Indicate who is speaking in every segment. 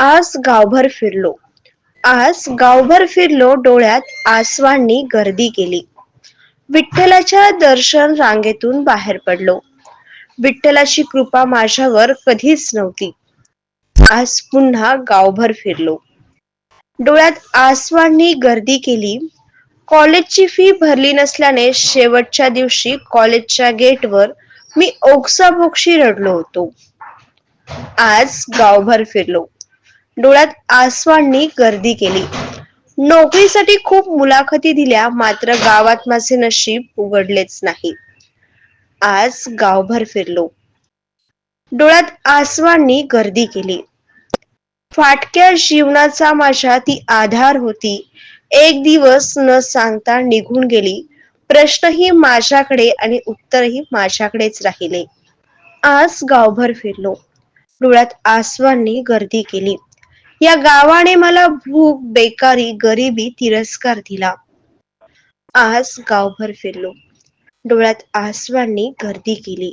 Speaker 1: आज गावभर फिरलो. आज गावभर फिरलो डोळ्यात आसवांनी गर्दी केली. विठ्ठलाच्या दर्शन रांगेतून बाहेर पडलो. विठ्ठलाची कृपा माझ्यावर कधीच नव्हती. आज पुन्हा गावभर फिरलो. डोळ्यात आसवांनी गर्दी केली. कॉलेजची फी भरली नसल्याने शेवटच्या दिवशी कॉलेजच्या गेटवर मी ओक्साबोक्षी रडलो होतो. आज गावभर फिरलो. डोळ्यात आसवांनी गर्दी केली. नोकरीसाठी खूप मुलाखती दिल्या मात्र गावात माझे नशीब उघडलेच नाही. आज गावभर फिरलो. डोळ्यात आसवांनी गर्दी केली. फाटक्या जीवनाचा माझ्या ती आधार होती. एक दिवस न सांगता निघून गेली. प्रश्नही माझ्याकडे आणि उत्तरही माझ्याकडेच राहिले. आज गावभर फिरलो. डोळ्यात आसवांनी गर्दी केली. या गावाने मला भूक बेकारी गरिबी तिरस्कार दिला. आज गावभर फिरलो. डोळ्यात आसवांनी गर्दी केली.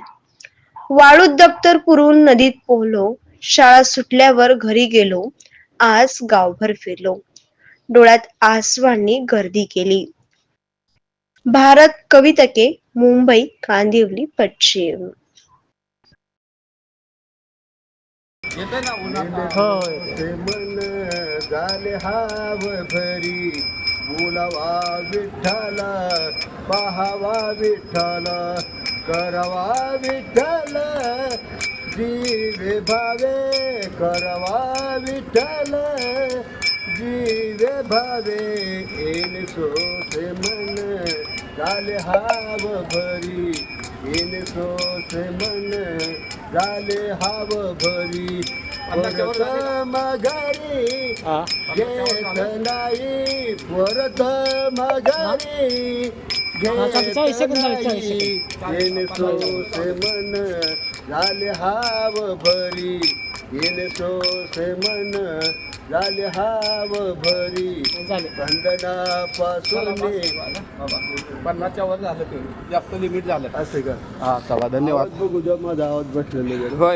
Speaker 1: वाळूत दप्तर पुरून नदीत पोहलो. शाळा सुटल्यावर घरी गेलो. आज गावभर फिरलो. डोळ्यात आसवांनी गर्दी केली. भारत कवितके मुंबई कांदिवली पश्चिम.
Speaker 2: येतोय
Speaker 3: ते मन झाले हाव भरी बोलावा विठ्ठला पाहावा विठ्ठला करवा विठ्ठल जीवे भावे करवा विठ्ठल जीवे भावे येन सोसे मन झाले हाव भरी मन झाले हाव भरी. परत माघारी घेत नाही परत
Speaker 4: चाळीस
Speaker 3: येन सोसे मन झाले हाव भरी येन सोसे मन. झाले हाव भरी
Speaker 4: झाले.
Speaker 3: बंधनापासून
Speaker 2: पन्नासच्या वर झालं ते. जास्त लिमिट झालं.
Speaker 3: असे का?
Speaker 2: हा चला धन्यवाद.
Speaker 3: बघू माझा आवाज बसलेला.
Speaker 2: होय.